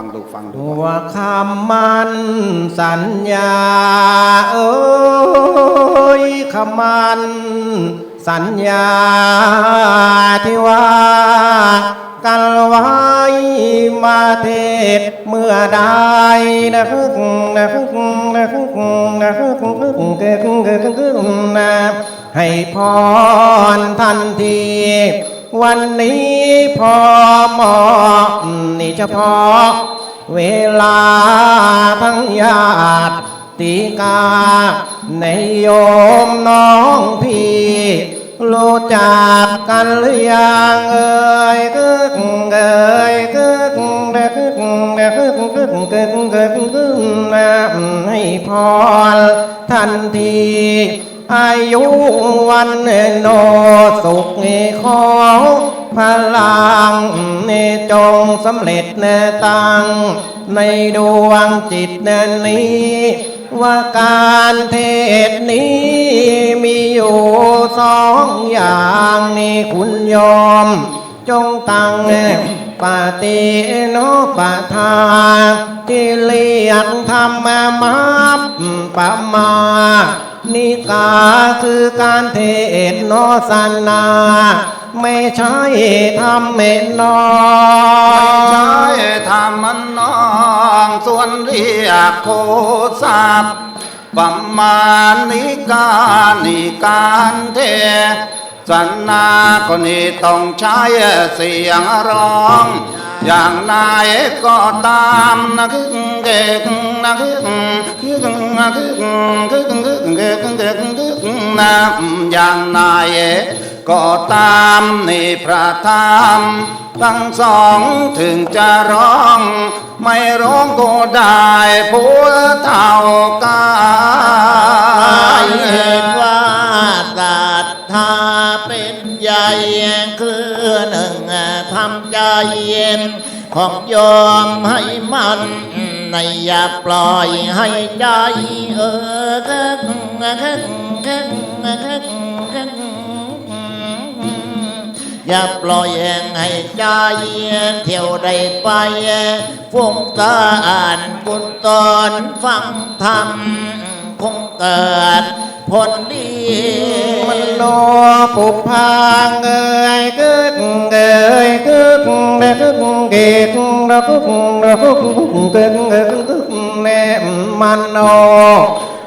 ฟังดูฟังดูตัวคำมันสัญญา เอ้ยคำมันสัญญาที่ว่ากันไว้มาเทศเมื่อใดนะฮึกนะฮึกนะฮึกนะฮึกนะฮึกเกิดเกิดเกิดนะให้พรทันที วันนี้พอเหมาะนี่เฉพาะเวลาทั้งญาติติกา ในโยมน้องพี่รู้จักกันหรือยังเอ่ยกึกเอ่ยกึกเด็กกึกเด็กกึกกึกกึกกึกกึกนะให้พรทันที อายุวันโนสุขของพลังจงสำเร็จในตัง ในดวงจิตนนี้ ว่าการเทศนี้มีอยู่สองอย่างนี่คุณโยมจงตั้งปฏิโนปทาที่เรียกธรรมมาปะมา นิกาคือการเทศนสันนา ไม่ใช่ทำเมนนอใช่ทำมันนองส่วนเรียกโคสับประมาณนิกานิการเทศ นาก็นี่ต้องใช้เสียงร้อง อย่างนายก็ตามนะคึกเกกนะคึกคึกนะคึกคึกคึกเกกเกกคึกนะอย่างนายก็ตามนี่พระธรรมทั้งสองถึงจะร้อง ไม่ร้องก็ได้ผัวเท่ากาเห็นว่า ศรัทธาเป็นใหญ่คือหนึ่งทำใจของโยมให้มันในอย่าปล่อยให้ใจเออคึกคึกคึกคึกคึกอย่าปล่อยให้ใจเที่ยวได้ไปฟุ้งซ่านบุญตอนฟังธรรมคงเกิด ผลดี มันโนปุพังเอ่ยกึกเอ่ยกึกเด็กกึกเกกระกึกระกึกกึกกึกกึกแนมมันโน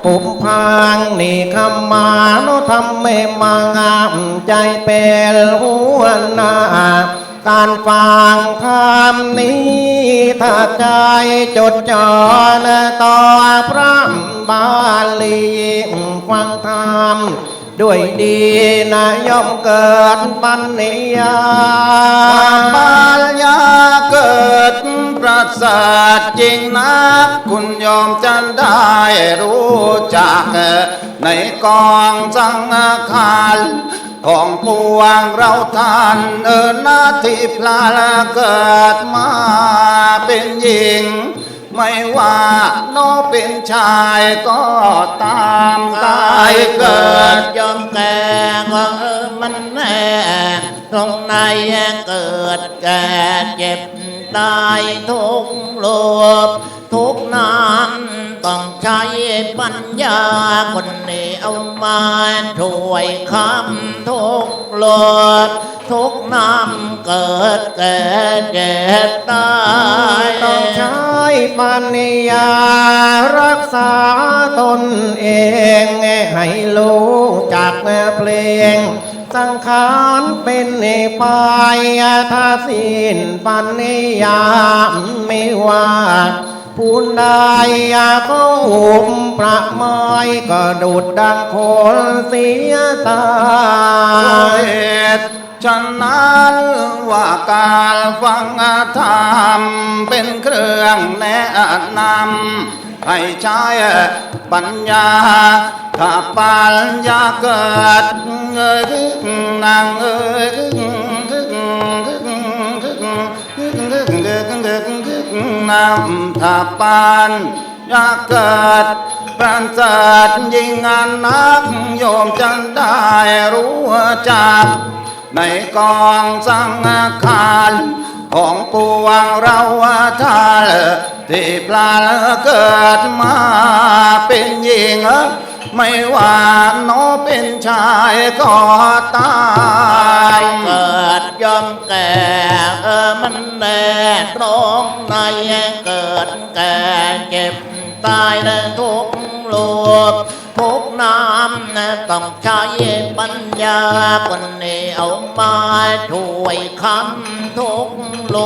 ปุพังนี่คำมาโนทำไม่มางามใจเป็นหัวหน้าการฟังคำนี้ ถ้าใจจดจ่อนะต่อพระ บาลีฟังธรรมด้วยดีนะย่อมเกิดปัญญาความปัญญาเกิดประเสริฐจริงนักคุณยอมจะได้รู้จัก ในกองสังขารของปวงเราท่านเออนาที่พลาเกิดมาเป็นหญิง ไม่ว่าน้องเป็นชายก็ตามตายเกิดยอมแก่ก็เออมันแน่ตรงในเกิดแก่เจ็บตายทุกโลภทุกนาน ต้องใช้ปัญญาคนนี้เอามาช่วยคำทุกโลภทุกน้ำเกิดแก่เจ็บตายต้องใช้ปัญญารักษาตนเองให้รู้จักเพลงสังขารเป็นไปถ้าสิ้นปัญญาไม่ว่า ผู้ใดก็หุมประไม้ก็ดูดดังคนเสียตาเหตุฉะนั้นว่าการฟังธรรมเป็นเครื่องแนะนำให้ใช้ปัญญา ถ้าปัญญาเกิดเงยขึ้นนางเอ้ยขึ้นขึ้น ถาปานยากเกิดประเสริยิ่งงานนักโยมจะได้รู้จัก ในกองสังฆารของปวงเราทาที่ปลาเกิดมาเป็นหญิง ไม่ว่าน้อเป็นชายก็ตายเกิดยอมแก่เออมันแน่ตรงในเกิดแก่เจ็บตายและทุกโลก ทุกน้ำนะต้องใช้ปัญญาคนนี้เอามาช่วยคำทุกโล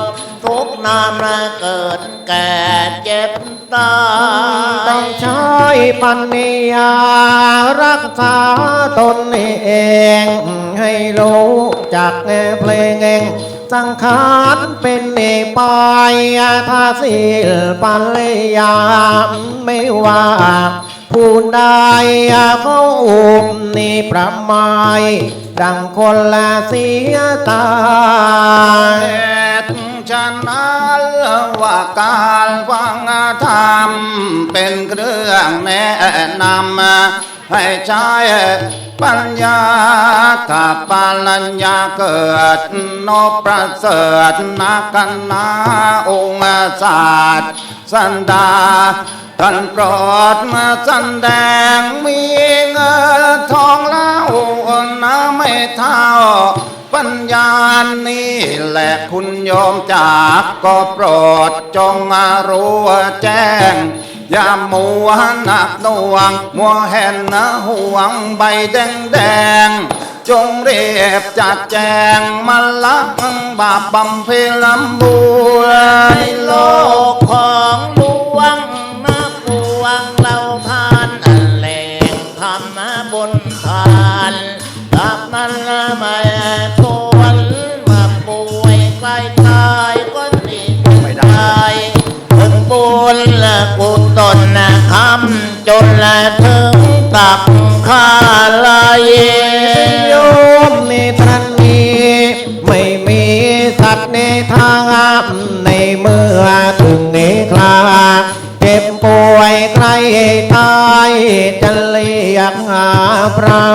กทุกน้ำนะเกิดแก่เจ็บตายต้องใช้ปัญญารักษาตนเอง ให้รู้จักเพลงเองสังขารเป็นเนปายถ้าศิลปัญญาไม่ว่า ผู้ใดเขาอุมนี่ประมายดังคนละเสียตายเหตุฉะนั้นว่าการฟังธรรมเป็นเครื่องแนะนำ ให้ใช้ปัญญาถ้าปัญญาเกิดนประเสริฐนักนนาองค์ศาสตร์สันดาท่านโปรดมาสันแดงมีเงินทองเล่าน้ำไม่เท่าปัญญานี่แหละคุณโยมจากก็โปรดจงมารู้แจ้ง ยามัวหนักนวง มัวแห่นนะห่วงใบแดงแดง จงเรียบจัดแจงมาลักบาปบำเพ็ญลำบุญในโลกของลวงมาปวงเราทานอันแหลงทำมาบนทานกับมันละไม่ กุตนนะคำจนละถึงตักข้าลายโยมในท่านนี้ไม่มีสัตว์ในทางในเมื่อถึงเนคลาเจ็บป่วยใครตายจะเรียกหาพระ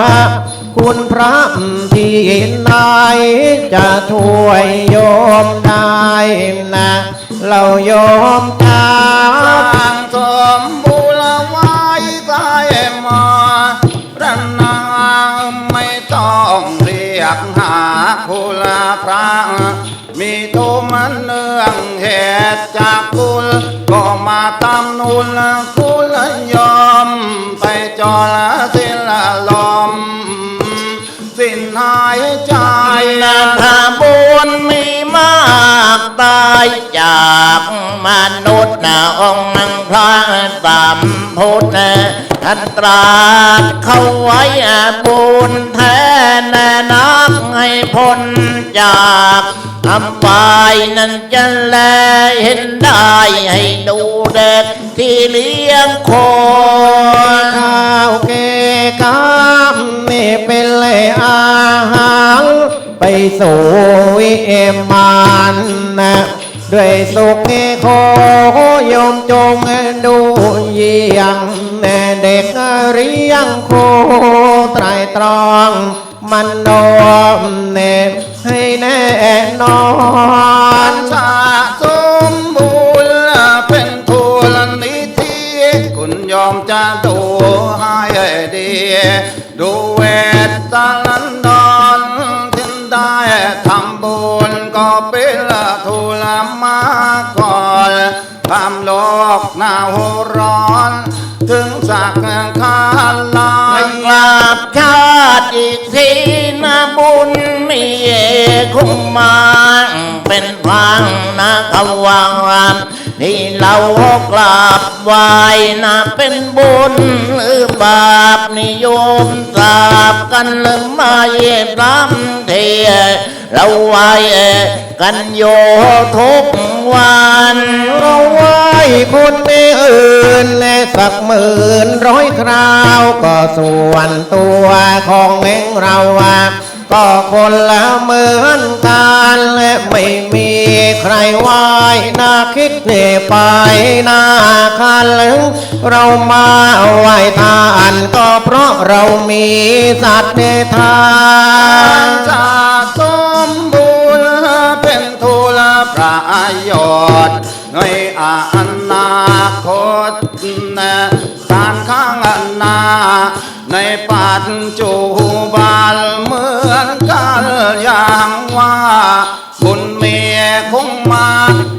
คุณพระที่ไหนจะช่วยโยมได้นะ เราโยมจ้า ตามนุลคุณยอม ไปจอละสิละลมสิ้นหายใจนาถาบุญมีมากตายจากมนุษย์นะองค์นังพระสัม พุทธะท่านตรัสเข้าไว้บุญแท้แน่นักให้พ้นจากทำไปนั้นจะแลเห็นได้ให้ดูเด็กที่เลี้ยงโคข้าวเกกามนี่เป็นเลยอาหาร ไปสู่วิมานนะ ด้วยสุขนี้ขอยมจงดูเยี่ยงแน่เด็กเรียงโคไตรตรองมันโนมเนบให้แน่นอนนสะสมบูรณ์เป็นทุลนิธิคุณยอมจะดูให้ดีดูเว อกหนาวร้อน ถึงสักคาลาให้ยกราบชาติอีกทีนะบุญมีคงมา เป็นพรางนะกวัง ที่เรากราบไหว้นะเป็นบุญหรือบาปนิยมทราบกันหรือไม่รำเทียเราไหวกันโยทุกวันเราไหวคนไม่อื่นและสักหมื่นร้อยคราว ก็ส่วนตัวของเองเราอะ ก็คนละเหมือนกันและไม่มีใครไหวนาคิดเนไปนาคันลึงเรามาไหว้ทานก็เพราะเรามีสัตว์ในทานนสะสมบูรณ์เป็นทุลประโยชน์ในอนาคตนะการข้างหน้า ในปัจจุบันเหมือนกันอย่างว่าคุณเมียคงมา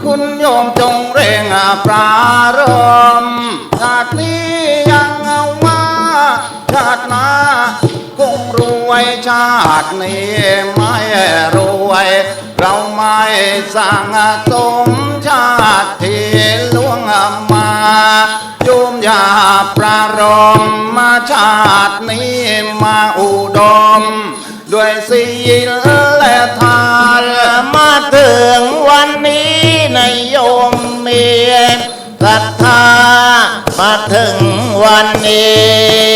คุณโยมจงเร่งปรารมชาตินี้ยังเอาว่าชาติหน้าคงรวยชาตินี้ไม่รวย เราไม่สั่งสมชาติที่ล่วงมาโยมอย่าประรม ชาตินี้มาอุดม ด้วยศีลและทานมาถึงวันนี้ในโยมมีศรัทธามาถึงวันนี้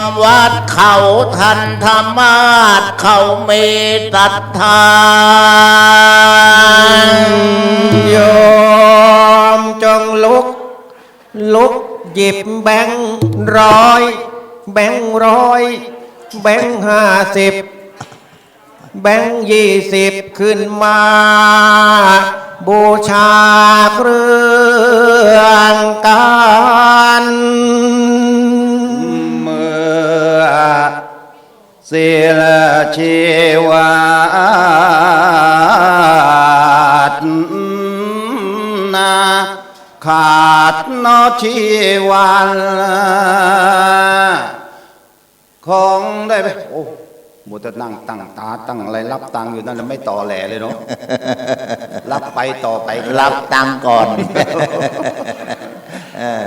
มวัดเขาทันธรรมาสเขามีศรัทธาโยมจงลุก ลุกหยิบแบงค์ร้อย แบงค์ร้อย แบงค์ห้าสิบแบงค์ยี่สิบขึ้นมา บูชาเครื่องกา ศีลชีวาตนาขาดนอชีวันคงได้ไหมโอ้มัวแต่นั่งตั้งตาตั้งอะไรรับตังค์อยู่นั่นแล้วไม่ต่อแหลเลยเนาะรับไปต่อไปรับตังค์ก่อนเออ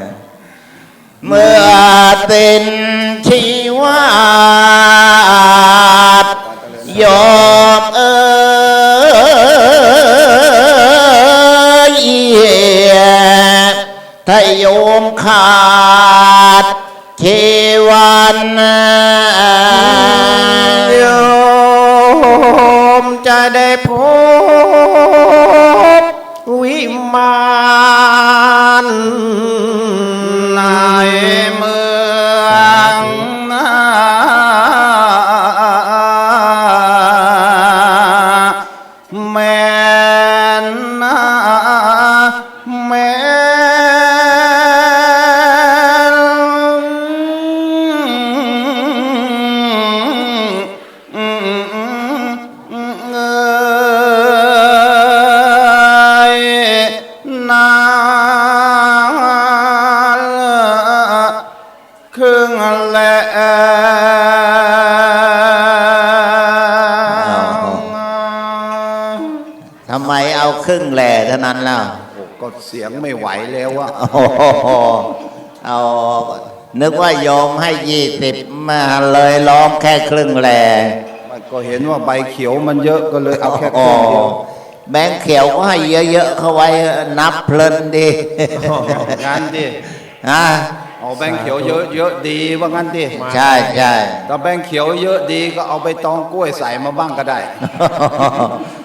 เมื่อตินชีวาต โยมเอยถ้าโยมขาดชีวันโยมจะได้พบวิมาน นั้นแล้วโอ้ก็เสียงไม่ไหวแล้วอะโอ้โหเอานึกว่าโยมให้ยี่สิบมาเลยร้องแค่ครึ่งแหล่มันก็เห็นว่าใบเขียวมันเยอะก็เลยเอาแค่คโอ้รึ่งเดียวแบงค์เขียวก็ให้เยอะๆเข้าไว้นับเพลินดีงานดิฮะเอาแบงค์เขียวเยอะเยอะดีว่างั้นดิใช่ใช่ถ้าแบงค์เขียวเยอะดีก็เอาไปตองกล้วยใส่มาบ้างก็ได้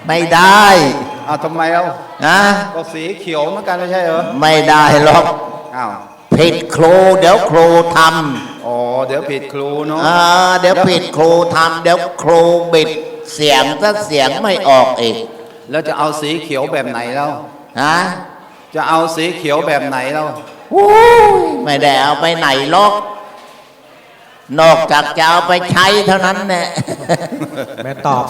ไม่ได้ อ้าวทำไมเอานะก็สีเขียวเหมือนกันไม่ใช่เหรอ ไม่ได้หรอกอ้าวผิดครูเดี๋ยวครูทอ๋อเดี๋ยวผิดครูเนาะำอ่าเดี๋ยวผิดครูทำเดี๋ยวครูบิดเสียงถ้าเสียงไม่ออกอีก แล้วจะเอาสีเขียวแบบไหนแล้วฮะจะเอาสีเขียวแบบไหนแล้ววู้ยไม่ได้เอาไปไหนหรอกนอกจากจะเอาไปใช้เท่านั้นแหละแม่ตอบ